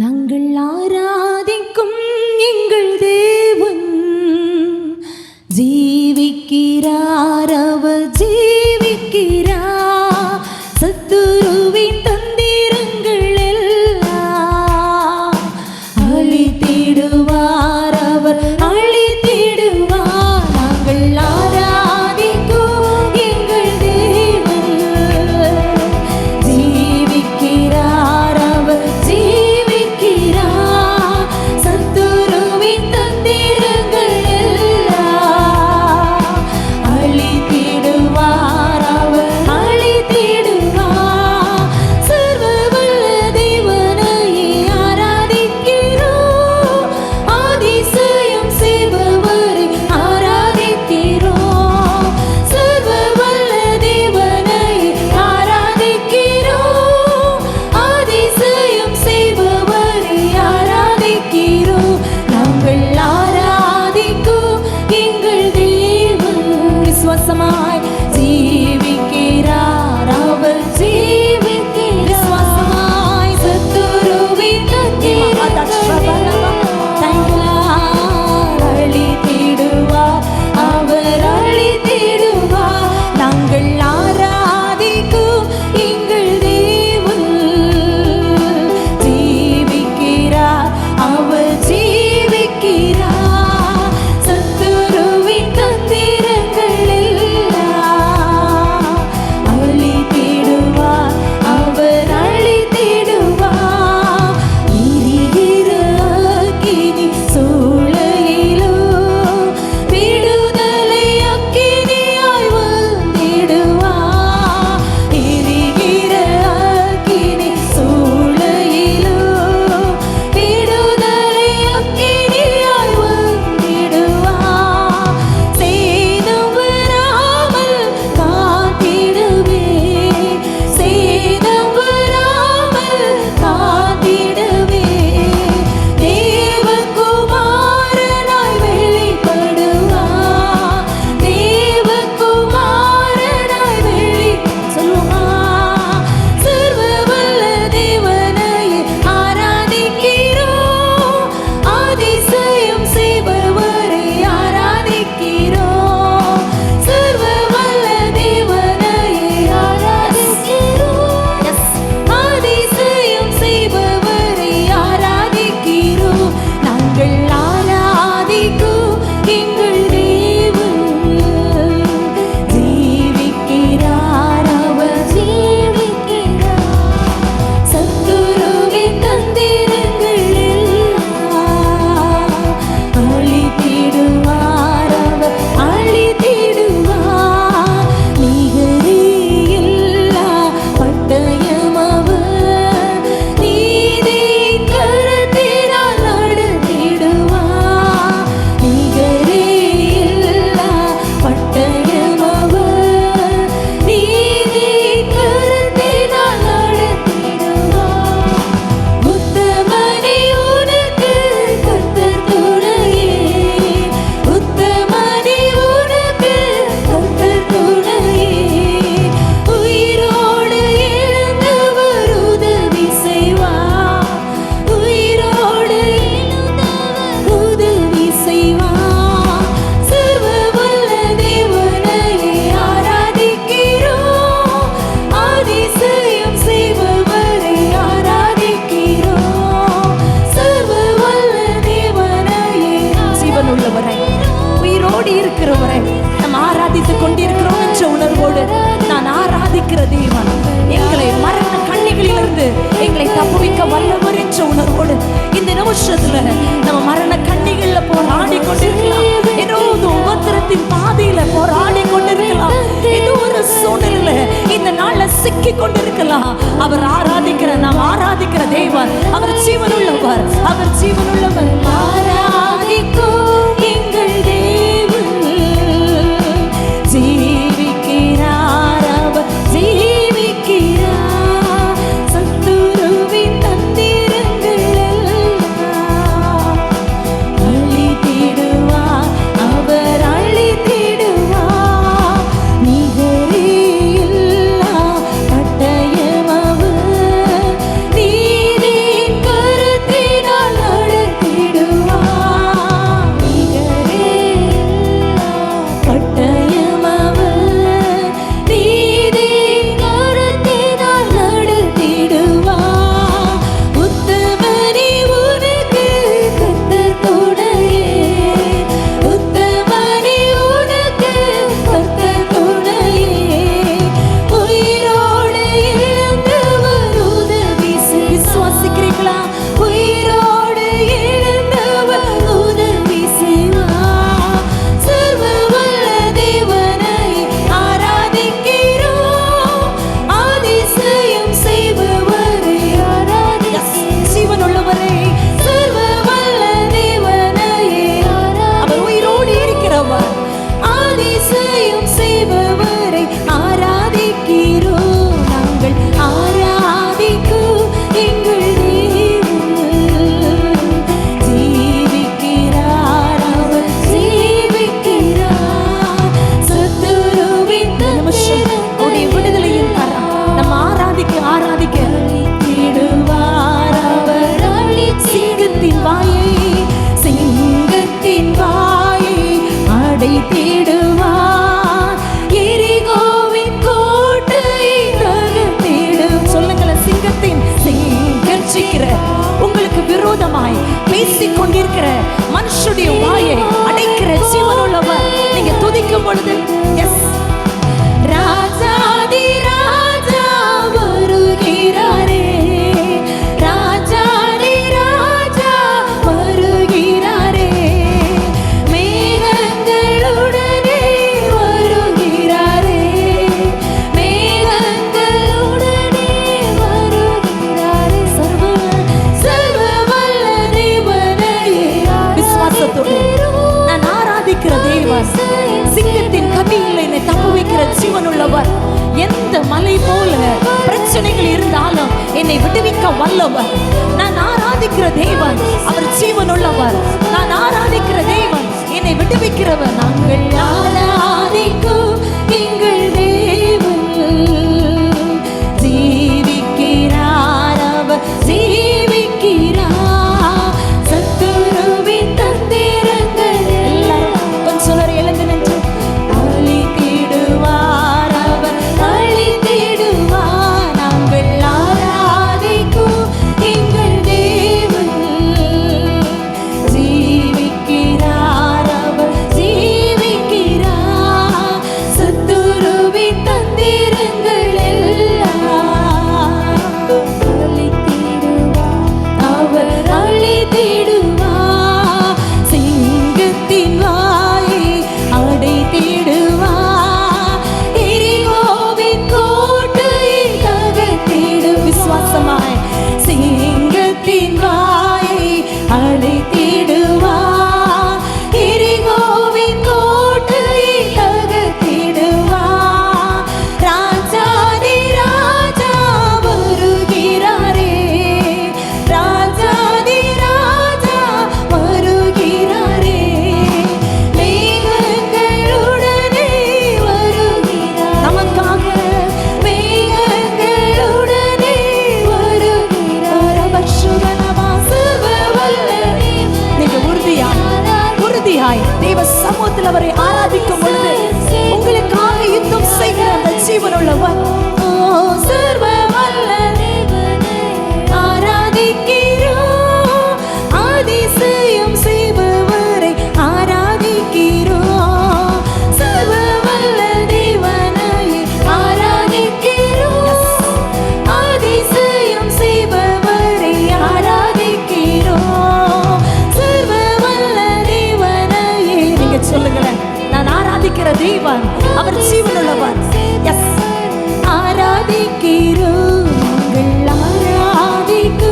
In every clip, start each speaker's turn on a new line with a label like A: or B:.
A: நாங்கள் ஆரா 様 உணர்வோடு நான் ஆராதிக்கிற தேவன். எங்களை மரண கண்ணிகளிலிருந்து எங்களை தப்புவிக்க வல்லவர் என்ற உணர்வோடு இந்த நிமிஷத்துல நம்ம மரண கண்ணிகள்ல போராடி கொண்டிருக்கலாம் ஏதோ உபத்திரத்தின் பாதையில போராடி கொண்டிருக்கலாம் ஏதோ ஒரு சூழ்நிலையில இந்த நாள்ல சிக்கி கொண்டிருக்கலாம் அவர் ஆராதிக்கிற நாம் ஆராதிக்கிற தேவன் இங்க இருக்கிற மனுஷனுடைய நான் ஆராதிக்கிற தேவன் அவர் ஜீவனுள்ளவர். நான் ஆராதிக்கிற தேவன் என்னை விட்டு விடுவிக்கிறவர். நாங்கள் ஆராதிக்கும்? beneath இருக்கிற தெய்வம் அவர் ஜீவன் உள்ளவர் எஸ் ஆராதிக்கிறோம் ஆராதிக்கு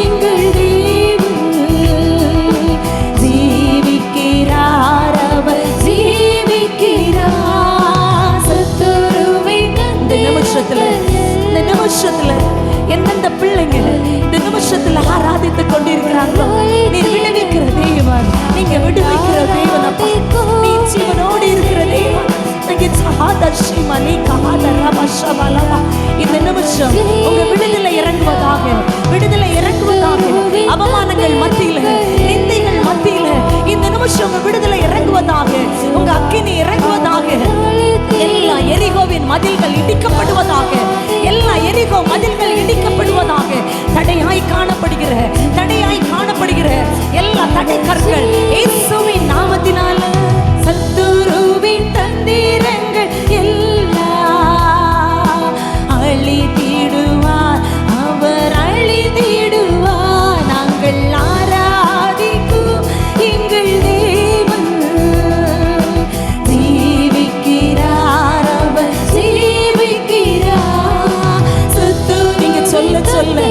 A: எங்கள் நிமிஷத்துல எந்தெந்த பிள்ளைங்க இந்த நிமிஷத்துல ஆராதித்துக் கொண்டிருக்கிறாங்களோ நீர் விடுவிக்கிற தெய்வம் நீங்க விடுவிக்கிற தெய்வம் இருக்கிற தேவன் இந்த நிமிஷம் உங்க விடுதலை இறங்குவதாக விடுதலை இறங்குவதாக Jerusalem.